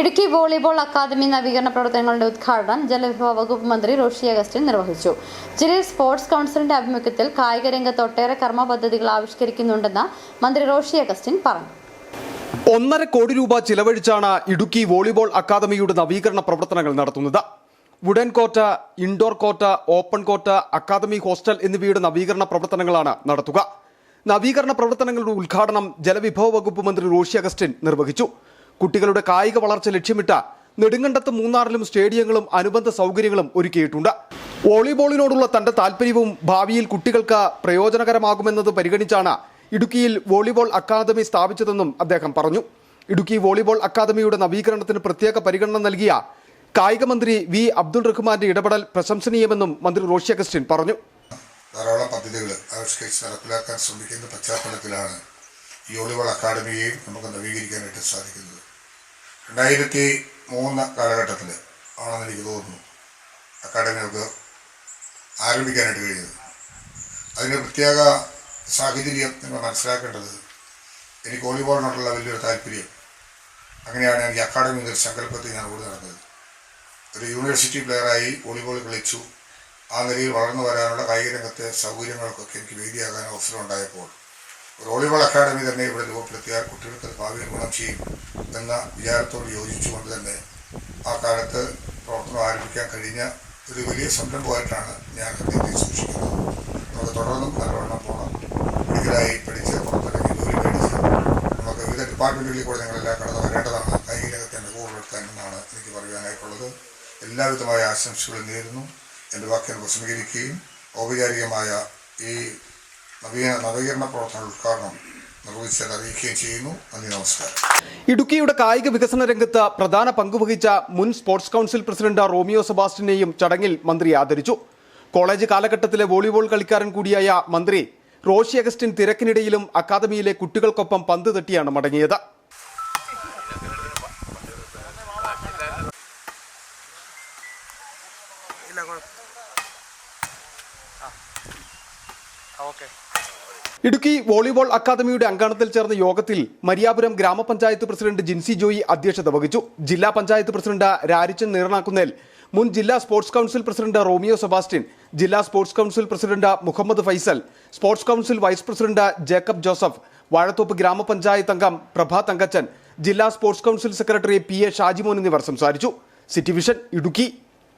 Idukki volleyball academy നവീകരണ പ്രവർത്തനങ്ങളുടെ ഉദ്ഘാടനം ജലവിഭവ വകുപ്പ് മന്ത്രി റോഷി അഗസ്റ്റിൻ നിർവഹിച്ചു. ജില്ലയിൽ സ്പോർട്സ് കൗൺസിലിന്റെ ആഭിമുഖ്യത്തിൽ കായിക രംഗത്ത് ഒട്ടേറെ കർമ്മ പദ്ധതികൾ ആവിഷ്കരിക്കുന്നുണ്ടെന്ന് മന്ത്രി റോഷി അഗസ്റ്റിൻ പറഞ്ഞു. ഒന്നര കോടി രൂപ ചിലവഴിച്ചാണ് ഇടുക്കി വോളിബോൾ അക്കാദമിയുടെ നവീകരണ പ്രവർത്തനങ്ങൾ നടത്തുന്നത്. Wooden court indoor court open court academy hostel എന്നിവയുടെ നവീകരണ പ്രവർത്തനങ്ങളാണ് നടത്തുക. നവീകരണ പ്രവർത്തനങ്ങളുടെ ഉദ്ഘാടനം ജലവിഭവ വകുപ്പ് മന്ത്രി റോഷി അഗസ്റ്റിൻ നിർവഹിച്ചു. കുട്ടികളുടെ കായിക വളർച്ച ലക്ഷ്യമിട്ട നെടുങ്കണ്ടത്ത് മൂന്നാറിലും സ്റ്റേഡിയങ്ങളും അനുബന്ധ സൗകര്യങ്ങളും ഒരുക്കിയിട്ടുണ്ട്. വോളിബോളിനോടുള്ള തന്റെ താല്പര്യവും ഭാവിയിൽ കുട്ടികൾക്ക് പ്രയോജനകരമാകുമെന്നത് പരിഗണിച്ചാണ് ഇടുക്കിയിൽ വോളിബോൾ അക്കാദമി സ്ഥാപിച്ചതെന്നും അദ്ദേഹം പറഞ്ഞു. ഇടുക്കി വോളിബോൾ അക്കാദമിയുടെ നവീകരണത്തിന് പ്രത്യേക പരിഗണന നൽകിയ കായിക മന്ത്രി വി. അബ്ദുൾ റഹ്മാന്റെ ഇടപെടൽ പ്രശംസനീയമെന്നും മന്ത്രി റോഷി അഗസ്റ്റിൻ പറഞ്ഞു. ധാരാളം പദ്ധതികൾ നടപ്പിലാക്കാൻ ശ്രമിക്കുന്ന പശ്ചാത്തലത്തിലാണ് ഈ വോളിബോൾ അക്കാദമിയെയും നമുക്ക് നവീകരിക്കാനായിട്ട് സാധിക്കുന്നത്. രണ്ടായിരത്തി മൂന്ന് കാലഘട്ടത്തിൽ ആണെന്ന് എനിക്ക് തോന്നുന്നു അക്കാഡമികൾക്ക് ആരംഭിക്കാനായിട്ട് കഴിഞ്ഞത്. അതിന് പ്രത്യേക സാഹചര്യം നിങ്ങൾ മനസ്സിലാക്കേണ്ടത് എനിക്ക് വോളിബോളിനോടുള്ള വലിയൊരു താല്പര്യം. അങ്ങനെയാണ് എനിക്ക് അക്കാഡമി എന്നൊരു സങ്കല്പത്തിൽ ഞാൻ ഓടി നടന്നത്. ഒരു യൂണിവേഴ്സിറ്റി പ്ലെയറായി വോളിബോൾ കളിച്ചു. ആ നിലയിൽ വളർന്നു വരാനുള്ള കായിക രംഗത്തെ സൗകര്യങ്ങൾക്കൊക്കെ എനിക്ക് വേദിയാകാൻ അവസരം ഉണ്ടായപ്പോൾ വോളിബോൾ അക്കാദമി തന്നെ ഇവിടെ രൂപപ്പെടുത്തിയാൽ കുട്ടികൾക്ക് അത് ഭാവിയിൽ ഗുണം ചെയ്യും എന്ന വിചാരത്തോട് യോജിച്ചുകൊണ്ട് തന്നെ ആ കാലത്ത് പ്രവർത്തനം ആരംഭിക്കാൻ കഴിഞ്ഞ ഒരു വലിയ സംരംഭമായിട്ടാണ് ഞാൻ അദ്ദേഹത്തെ സൂക്ഷിക്കുന്നത്. നമുക്ക് തുടർന്നും നല്ലവണ്ണം പോകണം മെഡിക്കലായി പഠിച്ച് പുറത്തിറങ്ങി ജോലി മേടിച്ച് നമുക്ക് വിവിധ ഡിപ്പാർട്ട്മെന്റുകളിൽ കൂടെ ഞങ്ങളെല്ലാം കടന്നു വരേണ്ടതാണ്. കായിക രംഗത്തെ മികവുപുലർത്താൻ എന്നാണ് എനിക്ക് പറയുവാനായിട്ടുള്ളത്. എല്ലാവിധമായ ആശംസകളും നേരുന്നു. എന്റെ വാക്കിനെ പ്രസംഗീകരിക്കുകയും ഔപചാരികമായ ഈ നവീകരണ നവീകരണ പ്രവർത്തന ഉദ്ഘാടനം നിർവഹിച്ചാൽ അറിയിക്കുകയും ചെയ്യുന്നു. നന്ദി നമസ്കാരം. ഇടുക്കിയുടെ കായിക വികസന രംഗത്ത് പ്രധാന പങ്കുവഹിച്ച മുൻ സ്പോർട്സ് കൗൺസിൽ പ്രസിഡന്റ് റോമിയോ സെബാസ്റ്റിനെയും ചടങ്ങിൽ മന്ത്രി ആദരിച്ചു. കോളേജ് കാലഘട്ടത്തിലെ വോളിബോൾ കളിക്കാരൻ കൂടിയായ മന്ത്രി റോഷി അഗസ്റ്റിൻ തിരക്കിനിടയിലും അക്കാദമിയിലെ കുട്ടികൾക്കൊപ്പം പന്ത് തട്ടിയാണ് മടങ്ങിയത്. ഇല്ല ഇടുക്കി വോളിബോൾ അക്കാദമിയുടെ അങ്കണത്തിൽ ചേർന്ന യോഗത്തിൽ മരിയാപുരം ഗ്രാമപഞ്ചായത്ത് പ്രസിഡന്റ് ജിൻസി ജോയി അധ്യക്ഷത വഹിച്ചു. ജില്ലാ പഞ്ചായത്ത് പ്രസിഡന്റ് രാരിച്ചൻ നീറണാക്കുന്നേൽ മുൻ ജില്ലാ sports council president Romeo Sebastian ജില്ലാ sports council president Muhammad Faisal sports council vice president Jacob Joseph Vazhathoppu ഗ്രാമപഞ്ചായത്ത് അംഗം പ്രഭാ തങ്കച്ചൻ ജില്ലാ sports council secretary P A Shajimon എന്നിവർ സംസാരിച്ചു. City vision Idukki.